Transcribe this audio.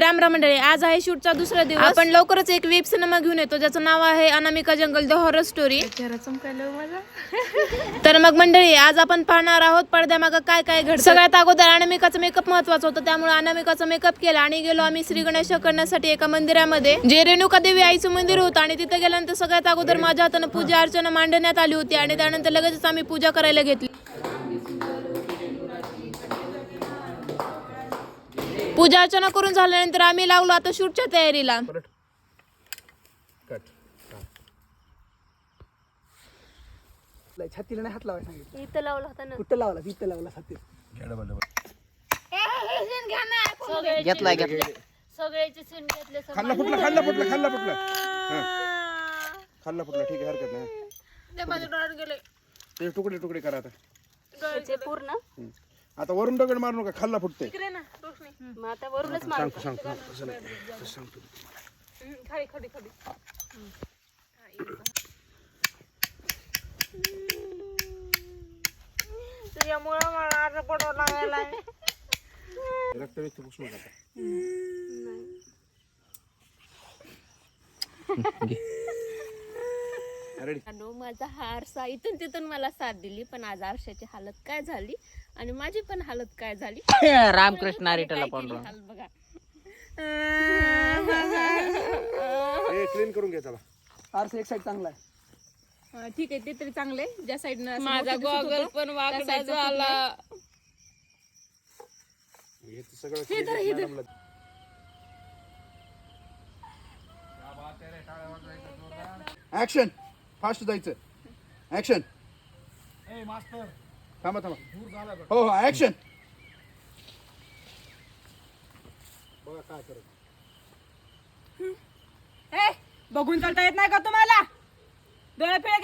राम राम मंडळी आज आहे शूटचा दुसरा दिवस. आपण लवकरच एक वेब सिनेमा घेऊन येतो ज्याचं नाव आहे Anamika jungle the horror story तर मग मंडळी आज आपण पाहणार आहोत पडद्यामागं काय काय घडतं. सगळ्यात अगोदर अनामिकाचं मेकअप महत्वाचं होतं त्यामुळे अनामिकाचं मेकअप केला आणि गेलो आम्ही श्री गणेश करण्यासाठी एका मंदिरामध्ये. जे रेणुका देवी आईचं मंदिर होतं आणि तिथे गेल्यानंतर सगळ्यात अगोदर माझ्या हातानं पूजा अर्चना मांडण्यात आली होती आणि त्यानंतर लगेचच आम्ही पूजा करायला घेतली. पूजा अर्चना करून झाल्यानंतर आम्ही लागलो आता शूटच्या तयारीला. कट छातीला नाही हात लावायला सांगितलं. इथं लावला होता ना. कुठं लावला? इथं लावला छाती घेतलाय घेतलाय. सगळ्याचे सीन घेतले खाल्ला फुटला खाल्ला फुटला खाल्ला फुटला. हा. खाल्ला फुटला ठीक आहे हरकत नाही. ते माझ्या डोळ्यात गेले. ते तुकडे तुकडे करा आता. पूर्ण. हम्म. आता वरून दगड मारू नका खाल्ला फुटते मग आता वरूनच मार सांगतो सांगतो. सांगतो. हम्म, खाली खाली खाली. तुझ्यामुळं मला आज पडवा लागायला रक्त व्यक्त पुसू नका रेडी हॅलो माझा हा आरसा इथून तिथून मला साथ दिली पण आज आरशाची हालत काय झाली? आणि माझी पण हालत काय झाली? रामकृष्ण केली हाल बघा. क्लीन करून घे चला. आरसा एक साईड चांगला आहे. हा, ठीक आहे ते तरी चांगले ज्या साईडनं माझा गॉगल पण वाकडा झाला. हे तर सगळं clean मॅडमला. ऍक्शन फास्ट जायचं. ऍक्शन थांबा थांबा. हो हो ऍक्शन बघून चालता येत नाही का तुम्हाला? डोळे फिळे